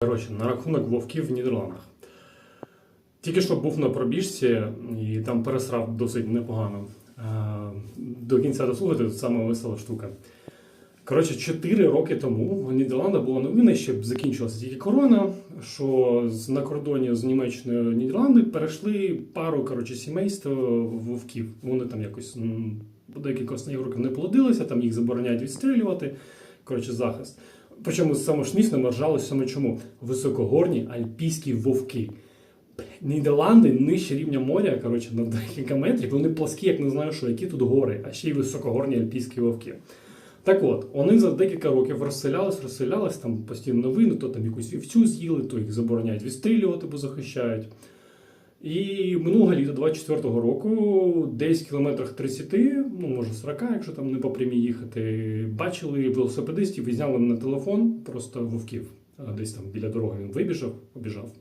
Коротше, на рахунок вовків в Нідерландах. Тільки що був на пробіжці і там пересрав досить непогано. Е, До кінця дослухати тут саме весела штука. Коротше, 4 роки тому в Нідерландах була новина, що закінчилася тільки корона, що на кордоні з Німеччиною Нідерланди перейшли пару коротше, сімейств вовків. Вони там якось декілька останніх років не плодилися, там їх забороняють відстрілювати. Коротше, захист. Причому саме смішно ми ржали саме чому? Високогорні альпійські вовки. Нідерланди нижче рівня моря, коротше, на декілька метрів, вони пласкі, як не знаю, що які тут гори, а ще й високогорні альпійські вовки. Так от, вони за декілька років розселялись, розселялись, там постійно новини, то там якусь вівцю з'їли, то їх забороняють відстрілювати, бо захищають. І минулого літа 24-го року, десь в кілометрах 30, ну може 40, якщо там не по прямій їхати, бачили велосипедистів і зняли на телефон просто вовків. Десь там біля дороги він вибіжав, побіжав.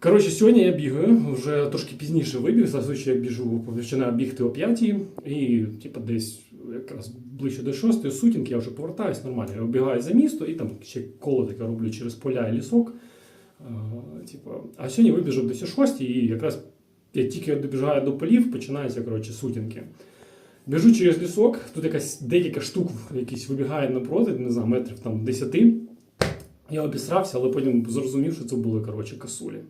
Коротше, сьогодні я бігаю, вже трошки пізніше вибіг. Зазвичай я біжу, починаю бігти о 5 і типу, десь якраз ближче до 6 сутінки я вже повертаюсь нормально. Я вибігаю за місто і там ще коло таке роблю через поля і лісок. Типу, а сьогодні вибіжу десь о 6 і якраз я тільки добіжаю до полів, починаються коротше, сутінки. Біжу через лісок, тут якась декілька штук якісь вибігають напроти, не знаю, метрів там 10. Я обісрався, але потім зрозумів, що це були коротше, косулі.